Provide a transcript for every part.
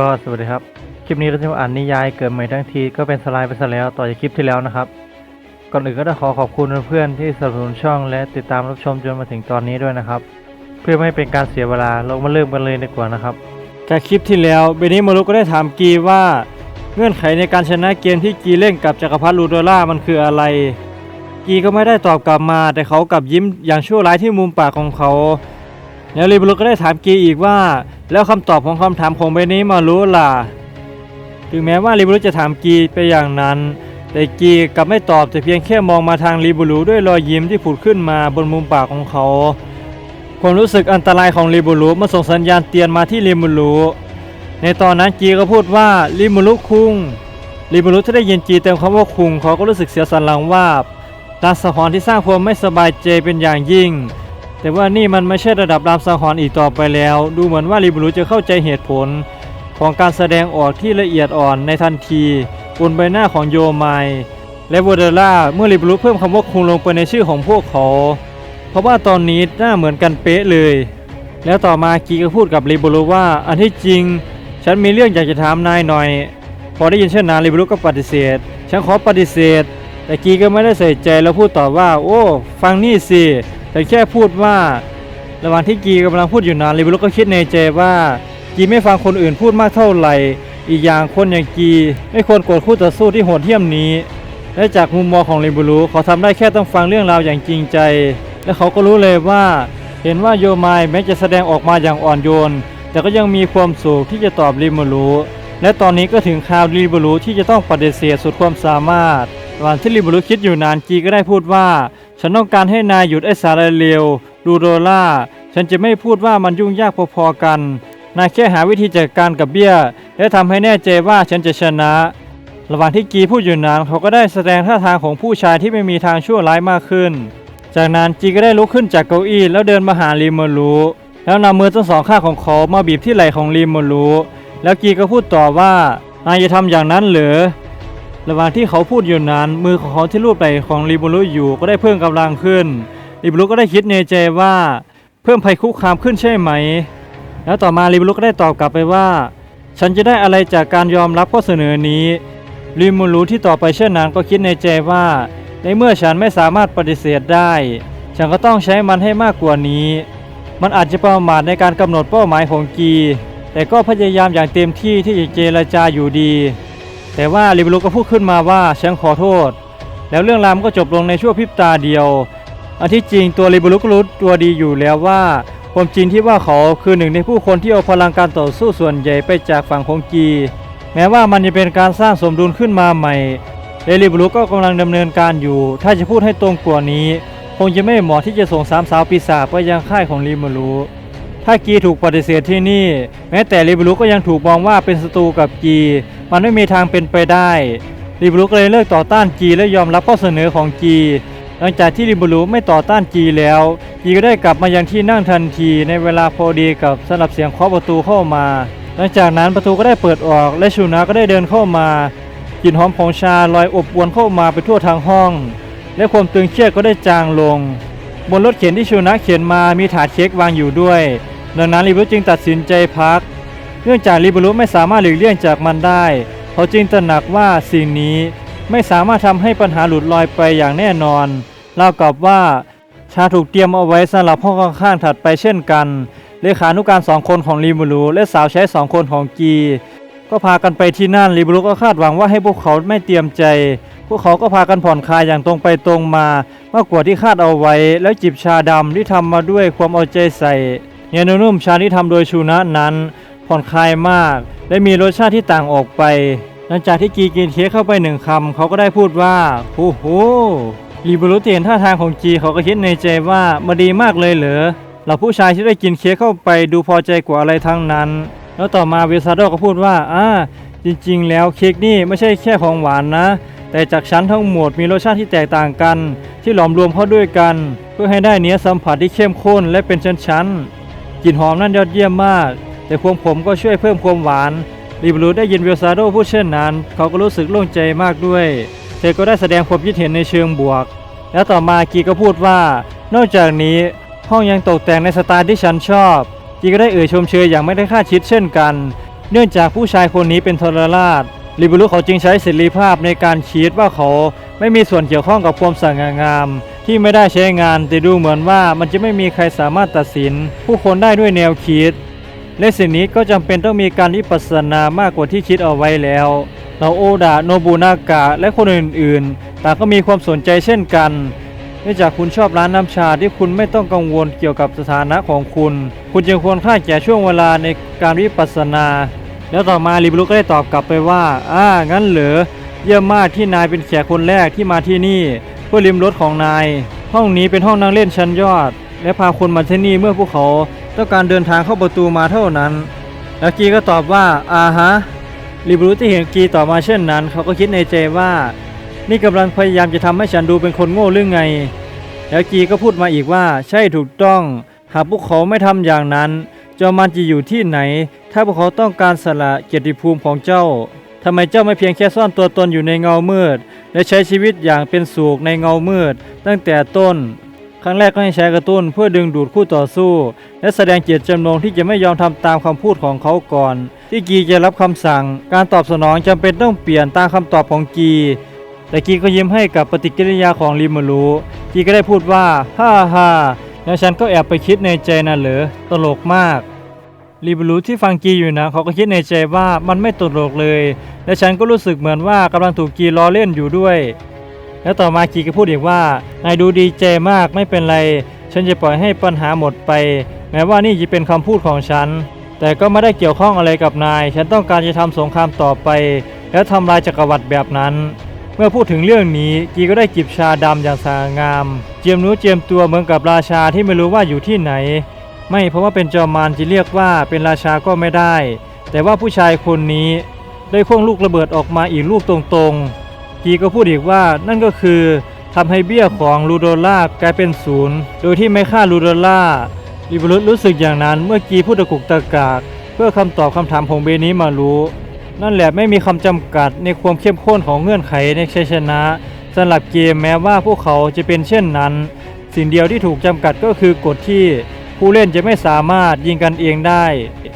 ก็สวัสดีครับ คลิปนี้เราจะมาอ่านนิยายเกิดใหม่ทั้งทีก็เป็นสไลด์ไปซะแล้วต่อจากคลิปที่แล้วนะครับ ก่อนอื่นก็ต้องขอขอบคุณเพื่อนที่สนับสนุนช่องและติดตามรับชมจนมาถึงตอนนี้ด้วยนะครับ เพื่อไม่ให้เป็นการเสียเวลาเรามาเริ่มกันเลยดีกว่านะครับ จากคลิปที่แล้วเบนิมารุก็ได้ถามกีว่าเงื่อนไขในการชนะเกมที่กีเล่นกับจักรพรรดิลูโดล่ามันคืออะไร กีก็ไม่ได้ตอบกลับมา แต่เขากลับยิ้มอย่างชั่วร้ายที่มุมปากของเขาแล้วริบรุก็ได้ถามกีอีกว่า แล้วคำตอบของคำถามของเบนี้มารู้ล่ะ ถึงแม้ว่าริบรุจะถามกีไปอย่างนั้น แต่กีกลับไม่ตอบแต่เพียงแค่มองมาทางริบรุด้วยรอยยิ้มที่ผุดขึ้นมาบนมุมปากของเขา ความรู้สึกอันตรายของริบรุมาส่งสัญญาณเตือนมาที่ริบรุในตอนนั้นกีก็พูดว่าริบรุคุงริบรุที่ได้ยินจีเติมคำว่าคุงเขาก็รู้สึกเสียสันหลังว่าบลางสะหอนที่สร้างความไม่สบายใจเป็นอย่างยิ่ง แต่ว่านี่มันไม่ใช่ระดับรามสังหรณ์อีกต่อไปแล้ว ดูเหมือนว่าริบรุจะเข้าใจเหตุผล ของการแสดงออกที่ละเอียดอ่อนในทันทีบนใบหน้าของโยไมและโวเดล่าเมื่อริบรุเพิ่มคำว่าคุงลงไปในชื่อของพวกเขา เพราะว่าตอนนี้หน้าเหมือนกันเป๊ะเลย แล้วต่อมากีก็พูดกับริบรุว่าอันที่จริง ฉันมีเรื่องอยากจะถามนายหน่อย พอได้ยินเช่นนั้นริบรุก็ปฏิเสธ ฉันขอปฏิเสธ แต่กีก็ไม่ได้ใส่ใจแล้วพูดต่อว่า โอ้ ฟังนี่สิ แต่แค่พูดว่าระหว่างที่กีกำลังพูดอยู่นานริบรุก็คิดในใจว่ากีไม่ฟังคนอื่นพูดมากเท่าไหร่ อีกอย่างคนอย่างกีไม่ควรโกรธคู่ต่อสู้ที่โหดเหี้ยมนี้ และจากมุมมองของริบรุเขาทำได้แค่ต้องฟังเรื่องราวอย่างจริงใจ และเขาก็รู้เลยว่าเห็นว่าโยมายแม้จะแสดงออกมาอย่างอ่อนโยน แต่ก็ยังมีความสุขที่จะตอบริบรุและตอนนี้ก็ถึงคราวริบรุที่จะต้องปฏิเสธสุดความสามารถระหว่างที่ริบรุคิดอยู่นานกีก็ได้พูดว่า ฉันต้องการให้นายหยุดไอ้สารเลวดูโดล่า ฉันจะไม่พูดว่ามันยุ่งยากพอๆกัน นายแค่หาวิธีจัดการกับเบี้ย และทำให้แน่ใจว่าฉันจะชนะ ระหว่างที่กีพูดอยู่นานเขาก็ได้แสดงท่าทางของผู้ชายที่ไม่มีทางชั่วร้ายมากขึ้น จากนั้นจีก็ได้ลุกขึ้นจากเก้าอี้แล้วเดินมาหาริมโมรูแล้วนำมือทั้งสองข้างของเขามาบีบที่ไหล่ของริมโมรูแล้วกีก็พูดต่อว่านายจะทำอย่างนั้นหรอ ระหว่างที่เขาพูดอยู่นั้น มือของเขาที่ลูบไหล่ของริบุรุอยู่ก็ได้เพิ่มกำลังขึ้นริบุรุก็ได้คิดในใจว่าเพิ่มภัยคุกคามขึ้นใช่ไหม แล้วต่อมาริบุรุก็ได้ตอบกลับไปว่า ฉันจะได้อะไรจากการยอมรับข้อเสนอนี้ริมูรุที่ต่อไปเช่นนั้นก็คิดในใจว่า ในเมื่อฉันไม่สามารถปฏิเสธได้ ฉันก็ต้องใช้มันให้มากกว่านี้ มันอาจจะประมาทในการกำหนดเป้าหมายของกี แต่ก็พยายามอย่างเต็มที่ที่จะเจรจาอยู่ดี แต่ว่าริบรุก็พูดขึ้นมาว่าฉันขอโทษ แล้วเรื่องราวมันก็จบลงในชั่วพริบตาเดียว อันที่จริงตัวริบรุก็รู้ตัวดีอยู่แล้วว่าความจริงที่ว่าเขาคือหนึ่งในผู้คนที่เอาพลังการต่อสู้ส่วนใหญ่ไปจากฝั่งของกี แม้ว่ามันจะเป็นการสร้างสมดุลขึ้นมาใหม่เอริบรุก็กำลังดำเนินการอยู่ ถ้าจะพูดให้ตรงกว่านี้ คงจะไม่เหมาะที่จะส่งสามสาวปีศาจไปยังค่ายของริบรุถ้ากีถูกปฏิเสธที่นี่ แม้แต่ริบรุก็ยังถูกมองว่าเป็นศัตรูกับกี มันไม่มีทางเป็นไปได้ริบรุก็เลยเลิกต่อต้านกีและยอมรับข้อเสนอของกีหลังจากที่ริบรุไม่ต่อต้านกีแล้วกีก็ได้กลับมายังที่นั่งทันทีในเวลาพอดีกับสลับเสียงเคาะประตูเข้ามา หลังจากนั้นประตูก็ได้เปิดออก และชูนาก็ได้เดินเข้ามากลิ่นหอมของชาลอยอบอวนเข้ามาไปทั่วทั้งห้อง และความตึงเครียดก็ได้จางลง บนรถเข็นที่ชูนะเข็นมามีถาดเค้กวางอยู่ด้วย ดังนั้นริบุรุจึงตัดสินใจพัก เนื่องจากริบุรุไม่สามารถหลีกเลี่ยงจากมันได้ เขาจึงตระหนักว่าสิ่งนี้ไม่สามารถทำให้ปัญหาหลุดลอยไปอย่างแน่นอนเรากับว่าชาถูกเตรียมเอาไว้สำหรับห้องข้างๆถัดไปเช่นกัน เลขานุการสองคนของริบุรุและสาวใช้สองคนของกี ก็พากันไปที่นั่นริบุรุก็คาดหวังว่าให้พวกเขาไม่เตรียมใจ พวกเขาก็พากันผ่อนคลายอย่างตรงไปตรงมามากกว่าที่คาดเอาไว้ แล้วจิบชาดำที่ทำมาด้วยความเอาใจใส่เนื้อนุ่มชาที่ทำโดยชูนะนั้น ผ่อนคลายมาก และมีรสชาติที่ต่างออกไป หลังจากที่กีกินเค้กเข้าไปหนึ่งคำเขาก็ได้พูดว่าโอ้โหรีบรุเตียนท่าทางของจีเขาก็คิดในใจว่ามาดีมากเลยเหรอเราผู้ชายที่ได้กินเค้กเข้าไปดูพอใจกว่าอะไรทั้งนั้น แล้วต่อมาเวซาโดก็พูดว่าอ่าจริงๆ แล้วเค้กนี่ไม่ใช่แค่ของหวานนะ แต่จากชั้นทั้งหมดมีรสชาติที่แตกต่างกัน ที่หลอมรวมเข้าด้วยกัน เพื่อให้ได้เนื้อสัมผัสที่เข้มข้นและเป็นชั้นๆกลิ่นหอมนั่นยอดเยี่ยมมาก แต่ความผมก็ช่วยเพิ่มความหวานรีบรูได้ยินเวลซาโดพูดเช่นนั้น เขาก็รู้สึกโล่งใจมากด้วย เธอก็ได้แสดงความคิดเห็นในเชิงบวก แล้วต่อมากีก็พูดว่า นอกจากนี้ห้องยังตกแต่งในสไตล์ที่ฉันชอบ กีก็ได้เอ่ยชมเชยอย่างไม่ได้คาดคิดเช่นกัน เนื่องจากผู้ชายคนนี้เป็นทรราชลิบูรุเขาจึงใช้เสรีภาพในการคิดว่าเขาไม่มีส่วนเกี่ยวข้องกับความสง่างาม ที่ไม่ได้ใช้งานแต่ดูเหมือนว่ามันจะไม่มีใครสามารถตัดสิน ผู้คนได้ด้วยแนวคิด และสิ่งนี้ก็จำเป็นต้องมีการวิปัสสนามากกว่าที่คิดเอาไว้แล้วเราโอดะโนบุนากะและคนอื่นๆ ต่างก็มีความสนใจเช่นกันเนื่องจากคุณชอบร้านน้ำชาที่คุณไม่ต้องกังวลเกี่ยวกับสถานะของคุณ คุณจึงควรค่าแก่ช่วงเวลาในการวิปัสสนา แล้วต่อมาลิบลุก็ได้ตอบกลับไปว่า อ่า งั้นเหรอ เยี่ยมมากที่นายเป็นแขกคนแรกที่มาที่นี่ เพื่อริมรถของนาย ห้องนี้เป็นห้องนั่งเล่นชั้นยอด และพาคนมาที่นี่เมื่อพวกเขา ต้องการเดินทางเข้าประตูมาเท่านั้น แล้วกีก็ตอบว่าอาฮะลิบรูที่เห็นกีตอบมาเช่นนั้น เขาก็คิดในใจว่า นี่กำลังพยายามจะทำให้ฉันดูเป็นคนโง่หรือไง แล้วกีก็พูดมาอีกว่า ใช่ถูกต้อง หากพวกเขาไม่ทำอย่างนั้นจอมันจะอยู่ที่ไหน ถ้าพวกเขาต้องการสละเกียรติภูมิของเจ้าทำไมเจ้าไม่เพียงแค่ซ่อนตัวตนอยู่ในเงามืด และใช้ชีวิตอย่างเป็นสุขในเงามืด ตั้งแต่ต้น ครั้งแรกก็ให้ใช้กระตุ้นเพื่อดึงดูดคู่ต่อสู้ และแสดงเจตจำนงที่จะไม่ยอมทำตามคำพูดของเขาก่อน ที่กีจะรับคำสั่ง การตอบสนองจำเป็นต้องเปลี่ยนตามคำตอบของกีแต่กีก็ยิ้มให้กับปฏิกิริยาของริมารุกีก็ได้พูดว่าฮ่าฮ่าแล้วฉันก็แอบไปคิดในใจน่ะเหรอตลกมากริมารุที่ฟังกีอยู่นะเขาก็คิดในใจว่ามันไม่ตลกเลย และฉันก็รู้สึกเหมือนว่ากำลังถูกกีล้อเล่นอยู่ด้วย แล้วต่อมากีก็พูดอีกว่านายดูดีใจมากไม่เป็นไร ฉันจะปล่อยให้ปัญหาหมดไป แม้ว่านี่จะเป็นคำพูดของฉัน แต่ก็ไม่ได้เกี่ยวข้องอะไรกับนาย ฉันต้องการจะทำสงครามต่อไป แล้วทำลายจักรวรรดิแบบนั้น เมื่อพูดถึงเรื่องนี้กีก็ได้จิบชาดำอย่างสง่างาม เจียมนู้เจียมตัวเหมือนกับราชาที่ไม่รู้ว่าอยู่ที่ไหน ไม่เพราะว่าเป็นจอมมารจะเรียกว่าเป็นราชาก็ไม่ได้ แต่ว่าผู้ชายคนนี้ได้ควงลูกระเบิดออกมาอีกลูกตรงๆ กีก็พูดอีกว่านั่นก็คือทำให้เบี้ยของลูโดล่ากลายเป็นศูนย์โดยที่ไม่ฆ่าลูโดล่าลิบรุสรู้สึกอย่างนั้นเมื่อกีพูดตะกุกตะกาก เพื่อคำตอบคำถามของเบนี้มารู้ นั่นแหละไม่มีคำจำกัดในความเข้มข้นของเงื่อนไขในชัยชนะสำหรับเกมแม้ว่าพวกเขาจะเป็นเช่นนั้น สิ่งเดียวที่ถูกจำกัดก็คือกฎที่ผู้เล่นจะไม่สามารถยิงกันเองได้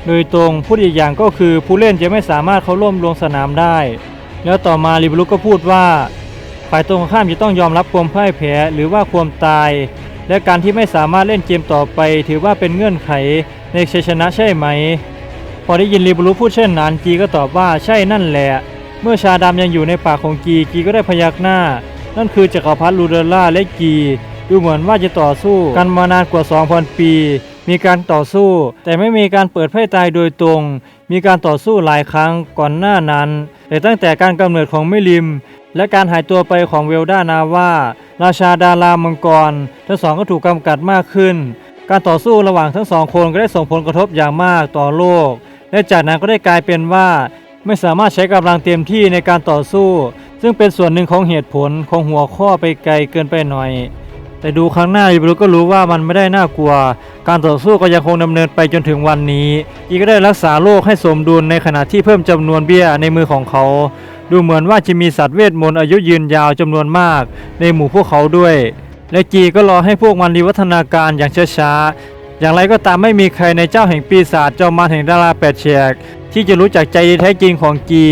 โดยตรงพูดอีกอย่างก็คือผู้เล่นจะไม่สามารถเข้าร่วมลงสนามได้ แล้วต่อมาลิบรุก็พูดว่า ฝ่ายตรงข้ามจะต้องยอมรับความพ่ายแพ้หรือว่าความตาย และการที่ไม่สามารถเล่นเกมต่อไป ถือว่าเป็นเงื่อนไขในชัยชนะใช่ไหม พอได้ยินลิบรุพูดเช่นนั้นกีก็ตอบว่าใช่นั่นแหละ เมื่อชาดำยังอยู่ในปากของกีกีก็ได้พยักหน้า นั่นคือจักรพรรดิลูเดล่าและกีดูเหมือนว่าจะต่อสู้กันมานานกว่า 2,000 ปี มีการต่อสู้ แต่ไม่มีการเปิดไพ่ตายโดยตรง มีการต่อสู้หลายครั้งก่อนหน้านั้น แต่ตั้งแต่การกำเนิดของมิลิม และการหายตัวไปของเวลดานาว่า ราชาดารามังกร ทั้งสองก็ถูกกำกัดมากขึ้น การต่อสู้ระหว่างทั้งสองคนก็ได้ส่งผลกระทบอย่างมากต่อโลก และจากนั้นก็ได้กลายเป็นว่าไม่สามารถใช้กำลังเต็มที่ในการต่อสู้ ซึ่งเป็นส่วนหนึ่งของเหตุผลของหัวข้อไปไกลเกินไปหน่อย แต่ดูครั้งหน้าอิบรุก็รู้ว่ามันไม่ได้น่ากลัว การต่อสู้ก็ยังคงดำเนินไปจนถึงวันนี้ อีก็ได้รักษาโลกให้สมดุลในขณะที่เพิ่มจำนวนเบี้ยในมือของเขา ดูเหมือนว่าจะมีสัตว์เวทมนต์อายุยืนยาวจำนวนมาก ในหมู่พวกเขาด้วย และกีก็รอให้พวกมันวิวัฒนาการอย่างช้าๆอย่างไรก็ตามไม่มีใครในเจ้าแห่งปีศาจเจอมมารแห่งดาราแปดแฉกที่จะรู้จักใจแท้จริงของกี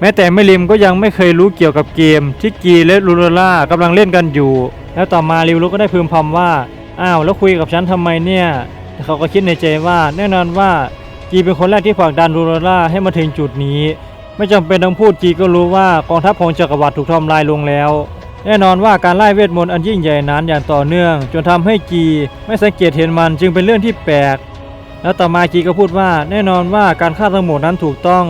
แม้แต่แม่ลิมก็ยังไม่เคยรู้เกี่ยวกับเกม ที่กีและลูโรล่ากำลังเล่นกันอยู่ แล้วต่อมาริวรุก็ได้พึมพำว่า อ้าวแล้วคุยกับฉันทำไมเนี่ยเขาก็คิดในใจว่า แน่นอนว่ากีเป็นคนแรกที่ผลักดันลูโรล่าให้มาถึงจุดนี้ ไม่จำเป็นต้องพูดกีก็รู้ว่ากองทัพของจักรวรรดิถูกทำลายลงแล้ว แน่นอนว่าการไล่เวทมนต์อันยิ่งใหญ่นั้นอย่างต่อเนื่อง จนทำให้กีไม่สังเกตเห็นมันจึงเป็นเรื่องที่แปลกแล้วต่อมากีก็พูดว่า แน่นอนว่าการฆ่าทั้งหมดนั้นถูกต้อง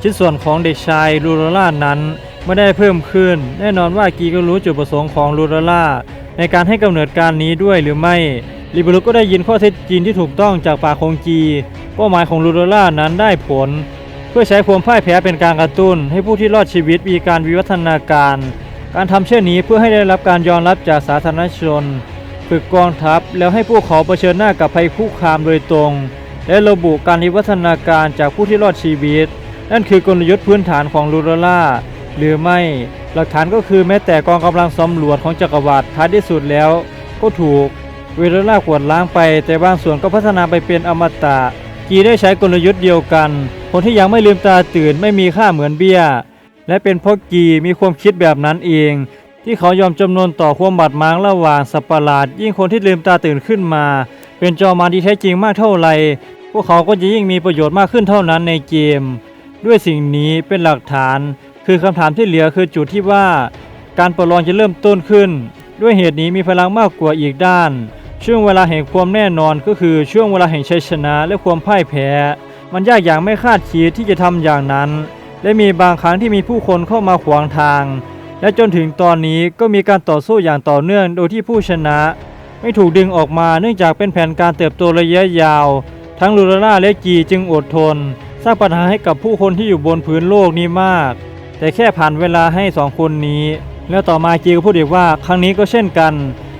ชิ้นส่วนของเด็กชายลูโรล่านั้นไม่ได้เพิ่มขึ้น แน่นอนว่ากีก็รู้จุดประสงค์ของลูโรล่าในการให้กำเนิดการนี้ด้วยหรือไม่ลิบรุก็ได้ยินข้อเท็จจริงที่ถูกต้องจากปากของกีเป้าหมายของลูโรล่านั้นได้ผล เพื่อใช้ความพ่ายแพ้เป็นการกระตุ้น ให้ผู้ที่รอดชีวิตมีการวิวัฒนาการ การทำเช่นนี้เพื่อให้ได้รับการยอมรับจากสาธารณชนฝึกกองทัพแล้วให้พวกเขาเผชิญหน้ากับภัยคุกคามโดยตรง และระบุการวิวัฒนาการจากผู้ที่รอดชีวิต นั่นคือกลยุทธ์พื้นฐานของลูโรล่าหรือไม่หลักฐานก็คือแม้แต่กองกำลังสำรวจของจักรวรรดิท้ายที่สุดแล้ว ก็ถูกเวโรล่ากวดล้างไป แต่บางส่วนก็พัฒนาไปเป็นอมตะกีได้ใช้กลยุทธ์เดียวกัน คนที่ยังไม่ลืมตาตื่นไม่มีค่าเหมือนเบี้ย และเป็นเพราะกีมีความคิดแบบนั้นเอง ที่เขายอมจำนนต่อความบาดหมางระหว่างสัตว์ประหลาด ยิ่งคนที่ลืมตาตื่นขึ้นมา เป็นจอมาที่แท้จริงมากเท่าไรพวกเขาก็จะยิ่งมีประโยชน์มากขึ้นเท่านั้นในเกม ด้วยสิ่งนี้เป็นหลักฐาน คือคำถามที่เหลือคือจุดที่ว่า การประลองจะเริ่มต้นขึ้น ด้วยเหตุนี้มีพลังมากกว่าอีกด้าน ช่วงเวลาแห่งความแน่นอนก็คือช่วงเวลาแห่งชัยชนะและความพ่ายแพ้ มันยากอย่างไม่คาดคิดที่จะทำอย่างนั้น และมีบางครั้งที่มีผู้คนเข้ามาขวางทาง และจนถึงตอนนี้ก็มีการต่อสู้อย่างต่อเนื่องโดยที่ผู้ชนะ ไม่ถูกดึงออกมาเนื่องจากเป็นแผนการเติบโตระยะยาว ทั้งลูลาล่าและกีจึงอดทน สร้างปัญหาให้กับผู้คนที่อยู่บนพื้นโลกนี้มาก แต่แค่ผ่านเวลาให้สองคนนี้ แล้วต่อมากีก็พูดอีกว่าครั้งนี้ก็เช่นกัน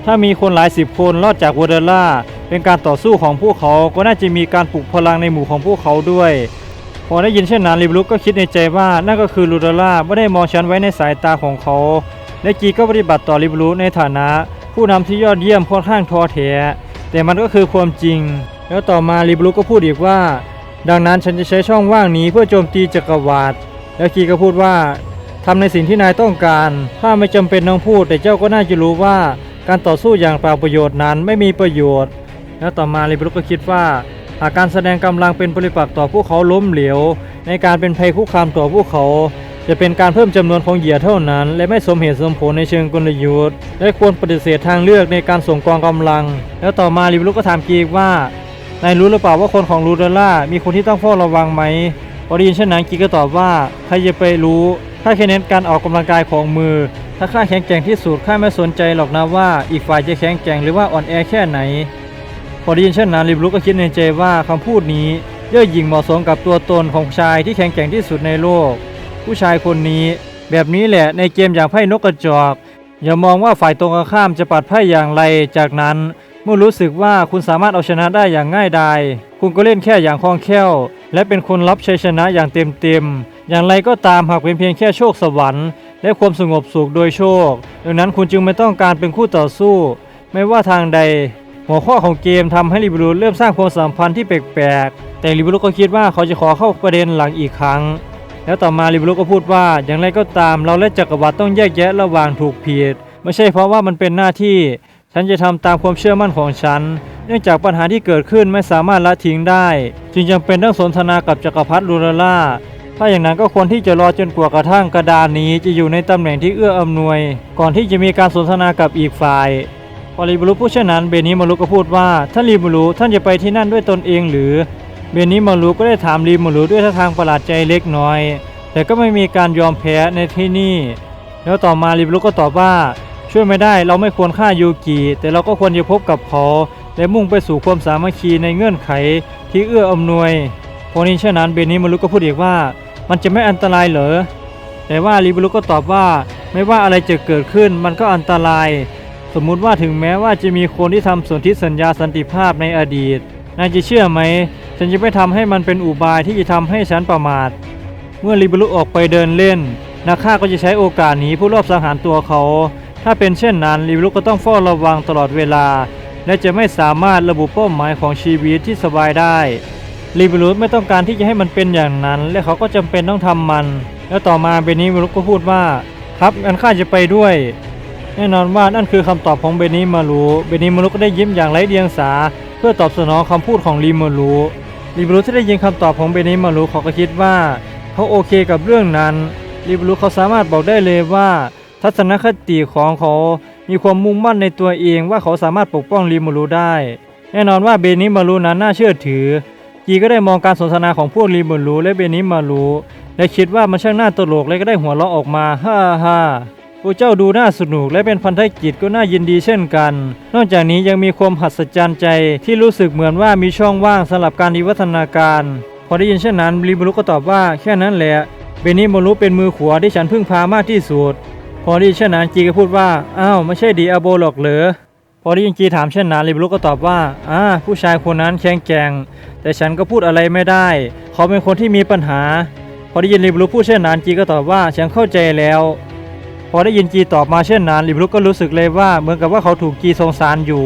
ถ้ามีคนหลายสิบคนรอดจากวอเดล่าเป็นการต่อสู้ของพวกเขาก็น่าจะมีการปลุกพลังในหมู่ของพวกเขาด้วยพอได้ยินเช่นนั้นลิบลุกก็คิดในใจว่านั่นก็คือลูดล่าไม่ได้มองฉันไว้ในสายตาของเขา และกีก็ปฏิบัติต่อลิบลุในฐานะ ผู้นำที่ยอดเยี่ยมค่อนข้างทอแท้แต่มันก็คือความจริง แล้วต่อมาลิบลุกก็พูดอีกว่า ดังนั้นฉันจะใช้ช่องว่างนี้เพื่อโจมตีจักรวาลแล้วกีก็พูดว่าทำในสิ่งที่นายต้องการ ถ้าไม่จำเป็นต้องพูด แต่เจ้าก็น่าจะรู้ว่า การต่อสู้อย่างเปล่าประโยชน์นั้นไม่มีประโยชน์ แล้วต่อมาลิบลุกก็คิดว่าหากการแสดงกำลังเป็นปริปักษ์ต่อพวกเขาล้มเหลวในการเป็นภัยคุกคามต่อพวกเขา จะเป็นการเพิ่มจำนวนของเหยื่อเท่านั้น และไม่สมเหตุสมผลในเชิงกลยุทธ์และควรปฏิเสธทางเลือกในการส่งกองกำลัง แล้วต่อมาลิบลุกก็ถามกีกว่า นายรู้หรือเปล่าว่าคนของลูเดล่ามีคนที่ต้องเฝ้าระวังไหมพอได้ยินเช่นนั้นกีก็ตอบว่าใครจะไปรู้ข้าแค่เน้นการออกกำลังกายของมือ ถ้าข้าแข็งแกร่งที่สุดข้าไม่สนใจหรอกนะว่าอีกฝ่ายจะแข็งแกร่งหรือว่าอ่อนแอแค่ไหน พอได้ยินเช่นนั้นลิบลุกก็คิดในใจว่าคำพูดนี้เย่อหยิ่งเหมาะสมกับตัวตนของชายที่แข็งแกร่งที่สุดในโลก ผู้ชายคนนี้ แบบนี้แหละในเกมอย่างไพ่นกกระจอกอย่ามองว่าฝ่ายตรงข้ามจะปัดไพ่อย่างไรจากนั้น เมื่อรู้สึกว่าคุณสามารถเอาชนะได้อย่างง่ายดาย คุณก็เล่นแค่อย่างคล่องแคล่ว และเป็นคนรับชัยชนะอย่างเต็มเต็ม อย่างไรก็ตามหากเป็นเพียงแค่โชคสวรรค์ และความสงบสุขโดยโชค ดังนั้นคุณจึงไม่ต้องการเป็นคู่ต่อสู้ ไม่ว่าทางใด หัวข้อของเกมทำให้ลิบรูเริ่มสร้างความสัมพันธ์ที่แปลกๆ แต่ลิบรูก็คิดว่าเขาจะขอเข้าประเด็นหลังอีกครั้ง แล้วต่อมาลิบรูก็พูดว่า อย่างไรก็ตามเราและจักรวรรดิต้องแยกแยะระหว่างถูกผิด ไม่ใช่เพราะว่ามันเป็นหน้าที่ ฉันจะทำตามความเชื่อมั่นของฉัน เนื่องจากปัญหาที่เกิดขึ้นไม่สามารถละทิ้งได้ จึงจำเป็นต้องสนทนากับจักรพรรดิลูลาล่า ถ้าอย่างนั้นก็ควรที่จะรอจนกว่ากระทั่งกระดานนี้จะอยู่ในตำแหน่งที่เอื้ออำนวย ก่อนที่จะมีการสนทนากับอีกฝ่ายพอลีบรุพูดเช่นนั้นเบนิมารุก็พูดว่าท่านลีบรุท่านจะไปที่นั่นด้วยตนเองหรือ เบนิมารุก็ได้ถามลีมารุด้วยท่าทางประหลาดใจเล็กน้อย แต่ก็ไม่มีการยอมแพ้ในที่นี่ แล้วต่อมาลีบรุก็ตอบว่า ช่วยไม่ได้เราไม่ควรฆ่ายูกิแต่เราก็ควรจะพบกับเขาและมุ่งไปสู่ความสามัคคีในเงื่อนไขที่เอื้ออำนวยพอนี้เช่นนั้นเบนิมารุก็พูดอีกว่า มันจะไม่อันตรายเหรอแต่ว่าลีบรุก็ตอบว่า ไม่ว่าอะไรจะเกิดขึ้นมันก็อันตราย สมมุติว่าถึงแม้ว่าจะมีคนที่ทำสนธิสัญญาสันติภาพในอดีตนายจะเชื่อไหม ฉันจะไม่ทำให้มันเป็นอุบายที่จะทำให้ฉันประมาท เมื่อลิบรุออกไปเดินเล่นนักฆ่าก็จะใช้โอกาสนี้เพื่อรอบสังหารตัวเขา ถ้าเป็นเช่นนั้นลิบรุก็ต้องเฝ้าระวังตลอดเวลา และจะไม่สามารถระบุเป้าหมายของชีวิตที่สบายได้ลิบรุไม่ต้องการที่จะให้มันเป็นอย่างนั้น และเขาก็จำเป็นต้องทำมัน แล้วต่อมาเบนิมรุก็พูดว่า ครับงั้นข้าจะไปด้วย แน่นอนว่านั่นคือคำตอบของเบนิมารูเบนิมารูก็ได้ยิ้มอย่างไร้เดียงสา เพื่อตอบสนองคำพูดของลีมารูลีมารูที่ได้ยินคำตอบของเบนิมารูเขาก็คิดว่า เขาโอเคกับเรื่องนั้นลีมารูเขาสามารถบอกได้เลยว่า ทัศนคติของเขา มีความมุ่งมั่นในตัวเองว่าเขาสามารถปกป้องลีมารูได้ แน่นอนว่าเบนิมารูนั้นน่าเชื่อถือ กีก็ได้มองการสนทนาของพวกลีมารูและเบนิมารูและคิดว่ามันช่างน่าตลกและก็ได้หัวเราะออกมา ฮ่าฮ่าพวกเจ้าดูน่าสนุกและเป็นพันธกิจก็น่ายินดีเช่นกัน นอกจากนี้ยังมีความหัศจรรย์ใจที่รู้สึกเหมือนว่ามีช่องว่างสำหรับการวิวัฒนาการ พอได้ยินเช่นนั้นริมารุก็ตอบว่าแค่นั้นแหละ เบนิมารุเป็นมือขวาที่ฉันพึ่งพามากที่สุด พอได้ยินเช่นนั้นจีก็พูดว่า อ้าวไม่ใช่ดีอาโบหรอกเหรอ พอได้ยินจีถามเช่นนั้นริมารุกก็ตอบว่า อ่า ผู้ชายคนนั้นแข็งแกร่ง แต่ฉันก็พูดอะไรไม่ได้ เขาเป็นคนที่มีปัญหา พอได้ยินริมารุพูดเช่นนั้นจีก็ตอบว่าฉันเข้าใจแล้ว พอได้ยินจีตอบมาเช่นนั้นลิบลุกก็รู้สึกเลยว่าเหมือนกับว่าเขาถูกจีสงสารอยู่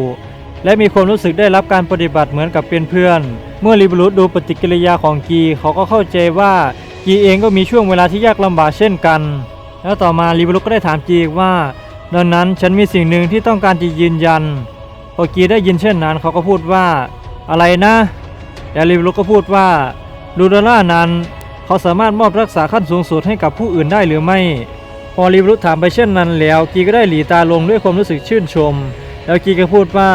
และมีความรู้สึกได้รับการปฏิบัติเหมือนกับเป็นเพื่อน เมื่อลิบรุกดูปฏิกิริยาของกีเขาก็เข้าใจว่ากีเองก็มีช่วงเวลาที่ยากลำบากเช่นกัน แล้วต่อมาลิบรุก็ได้ถามกีกว่าดังนั้นฉันมีสิ่งหนึ่งที่ต้องการจะยืนยัน พอกีได้ยินเช่นนั้นเขาก็พูดว่าอะไรนะ แต่ลิบรุกก็พูดว่าลูดาล่านั้น เขาสามารถมอบรักษาขั้นสูงสุดให้กับผู้อื่นได้หรือไม่ พอลิบรุถามไปเช่นนั้นแล้ว กีก็ได้หลีตาลงด้วยความรู้สึกชื่นชม แล้วกีก็พูดว่า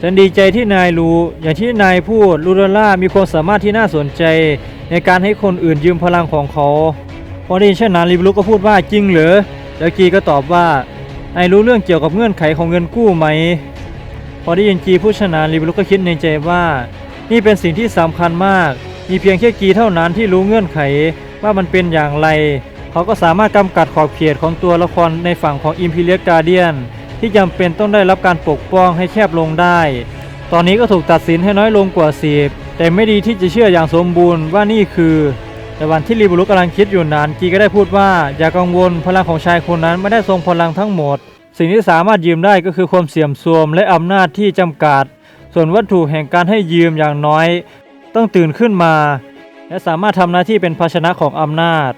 ฉันดีใจที่นายรู้ อย่างที่นายพูดลูดาล่ามีความสามารถที่น่าสนใจ ในการให้คนอื่นยืมพลังของเขา พอได้ยินเช่นนั้นลิบรุกก็พูดว่าจริงเหรอแล้วกีก็ตอบว่าไอรู้เรื่องเกี่ยวกับเงื่อนไขของเงินกู้ไหม พอได้ยินกีพูดเช่นนั้นลิบรุกก็คิดในใจว่า นี่เป็นสิ่งที่สำคัญมาก มีเพียงแค่กีเท่านั้นที่รู้เงื่อนไขว่ามันเป็นอย่างไร เขาก็สามารถกำกัดขอบเขตของตัวละครในฝั่งของ Imperial Guardian ที่จำเป็นต้องได้รับการปกป้องให้แคบลงได้ ตอนนี้ก็ถูกตัดสินให้น้อยลงกว่าสิบแต่ไม่ดีที่จะเชื่ออย่างสมบูรณ์ว่านี่คือ แต่วันที่ลิบุรุกำลังคิดอยู่นั้นกีก็ได้พูดว่าอย่ากังวลพลังของชายคนนั้นไม่ได้ทรงพลังทั้งหมด สิ่งที่สามารถยืมได้ก็คือความเสี่ยมทรวมและอำนาจที่จำกัด ส่วนวัตถุแห่งการให้ยืมอย่างน้อย ต้องตื่นขึ้นมา และสามารถทำหน้าที่เป็นภาชนะของอำนาจ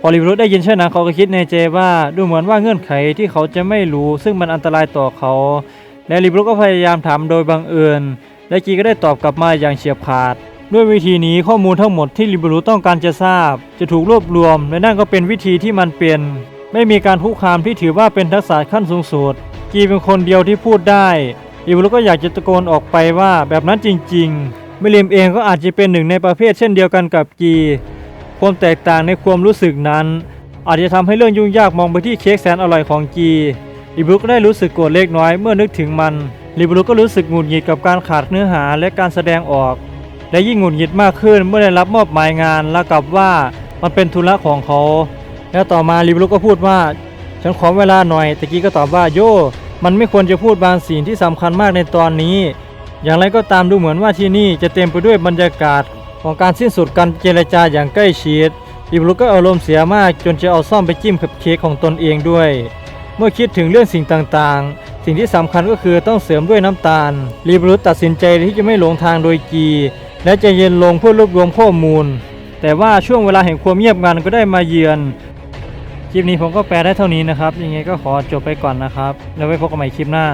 พอลิบรุได้ยินเช่นนั้นเขาก็คิดในใจว่าดูเหมือนว่าเงื่อนไขที่เขาจะไม่รู้ ซึ่งมันอันตรายต่อเขา และลิบรุก็พยายามถามโดยบังเอิญและกีก็ได้ตอบกลับมาอย่างเฉียบขาด ด้วยวิธีนี้ข้อมูลทั้งหมดที่ลิบรุต้องการจะทราบ จะถูกรวบรวม และนั่นก็เป็นวิธีที่มันเป็น ไม่มีการคุกคามที่ถือว่าเป็นทักษะขั้นสูงสุดกีเป็นคนเดียวที่พูดได้ลิบรุก็อยากจะตะโกนออกไปว่าแบบนั้นจริง ๆ มิลิมเองก็อาจจะเป็นหนึ่งในประเภทเช่นเดียวกันกับกีความแตกต่างในความรู้สึกนั้น อาจจะทำให้เรื่องยุ่งยากมองไปที่เค้กแสนอร่อยของกีลิบรุก็ได้รู้สึกโกรธเล็กน้อยเมื่อนึกถึงมันลิบรุก็รู้สึกหงุดหงิดกับการขาดเนื้อหาและการแสดงออก และยิ่งหงุดหงิดมากขึ้นเมื่อได้รับมอบหมายงานแล้วกับว่ามันเป็นธุระของเขา แล้วต่อมาลิบรุก็พูดว่า ฉันขอเวลาหน่อยตะกี้ก็ตอบว่าโยมันไม่ควรจะพูดบางสิ่งที่สำคัญมากในตอนนี้ อย่างไรก็ตามดูเหมือนว่าที่นี่จะเต็มไปด้วยบรรยากาศของการสิ้นสุดการเจรจาอย่างใกล้ชิดลิบรุก็อารมณ์เสียมากจนจะเอาซ่อมไปจิ้มกับเค้กของตนเองด้วย เมื่อคิดถึงเรื่องสิ่งต่างๆ สิ่งที่สำคัญก็คือต้องเสริมด้วยน้ำตาลลิบรุตัดสินใจที่จะไม่หลงทางโดยกี และจะเย็นลงเพื่อรวบรวมข้อมูล แต่ว่าช่วงเวลาแห่งความเงียบงันก็ได้มาเยือนคลิปนี้ผมก็แปลได้เท่านี้นะครับยังไงก็ขอจบไปก่อนนะครับ แล้วไว้พบกันใหม่คลิปหน้า